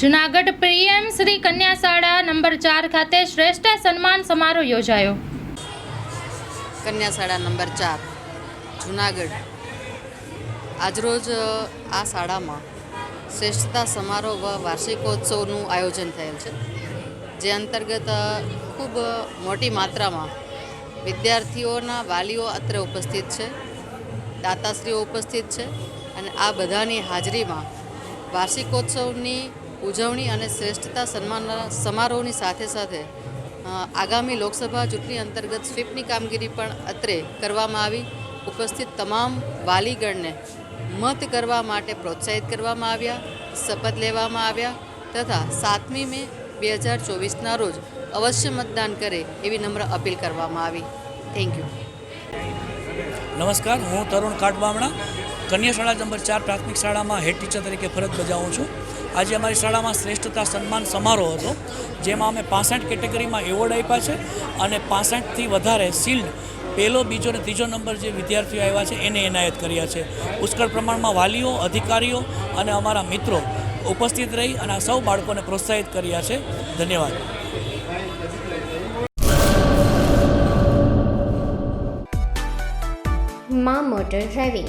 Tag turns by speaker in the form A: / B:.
A: Junagadh PM Shri કન્યા શાળા number ચાર ખાતે શ્રેષ્ઠ સન્માન સમારોહ યોજાયો.
B: કન્યા શાળા નંબર ચાર, જુનાગઢ. આજરોજ આ શાળામાં શ્રેષ્ઠતા સમારોહ વાર્ષિકોત્સવનું આયોજન થયેલ છે, જે અંતર્ગત ખૂબ મોટી માત્રામાં વિદ્યાર્થીઓના વાલીઓ અત્રે ઉપસ્થિત છે, દાતાશ્રીઓ ઉપસ્થિત છે અને આ બધાની હાજરીમાં વાર્ષિકોત્સવની ઉજવણી અને શ્રેષ્ઠતા સન્માન સમારોહની સાથે સાથે આગામી લોકસભા ચૂંટણી અંતર્ગત સ્વીપની કામગીરી પણ અત્રે કરવામાં આવી. ઉપસ્થિત તમામ વાલીગણને મત કરવા માટે પ્રોત્સાહિત કરવામાં આવ્યા, શપથ લેવામાં આવ્યા તથા સાતમી મે બે હજાર ચોવીસના રોજ અવશ્ય મતદાન કરે એવી નમ્ર અપીલ કરવામાં આવી. થેન્ક યુ
C: નમસ્કાર, હું તરુણ કાટબામણા કન્યા શાળા નંબર ચાર પ્રાથમિક શાળામાં હેડ ટીચર તરીકે ફરજ બજાવું છું. આજે અમારી શાળામાં શ્રેષ્ઠતા સન્માન સમારોહ હતો, જેમાં અમે પાસઠ કેટેગરીમાં એવોર્ડ આપ્યા છે અને પાસઠથી વધારે શિલ્ડ પહેલો, બીજો અને ત્રીજો નંબર જે વિદ્યાર્થીઓ આવ્યા છે એને એનાયત કર્યા છે. પુષ્કળ પ્રમાણમાં વાલીઓ, અધિકારીઓ અને અમારા મિત્રો ઉપસ્થિત રહી અને આ સૌ બાળકોને પ્રોત્સાહિત કર્યા છે. ધન્યવાદ.
D: Maa motor driving.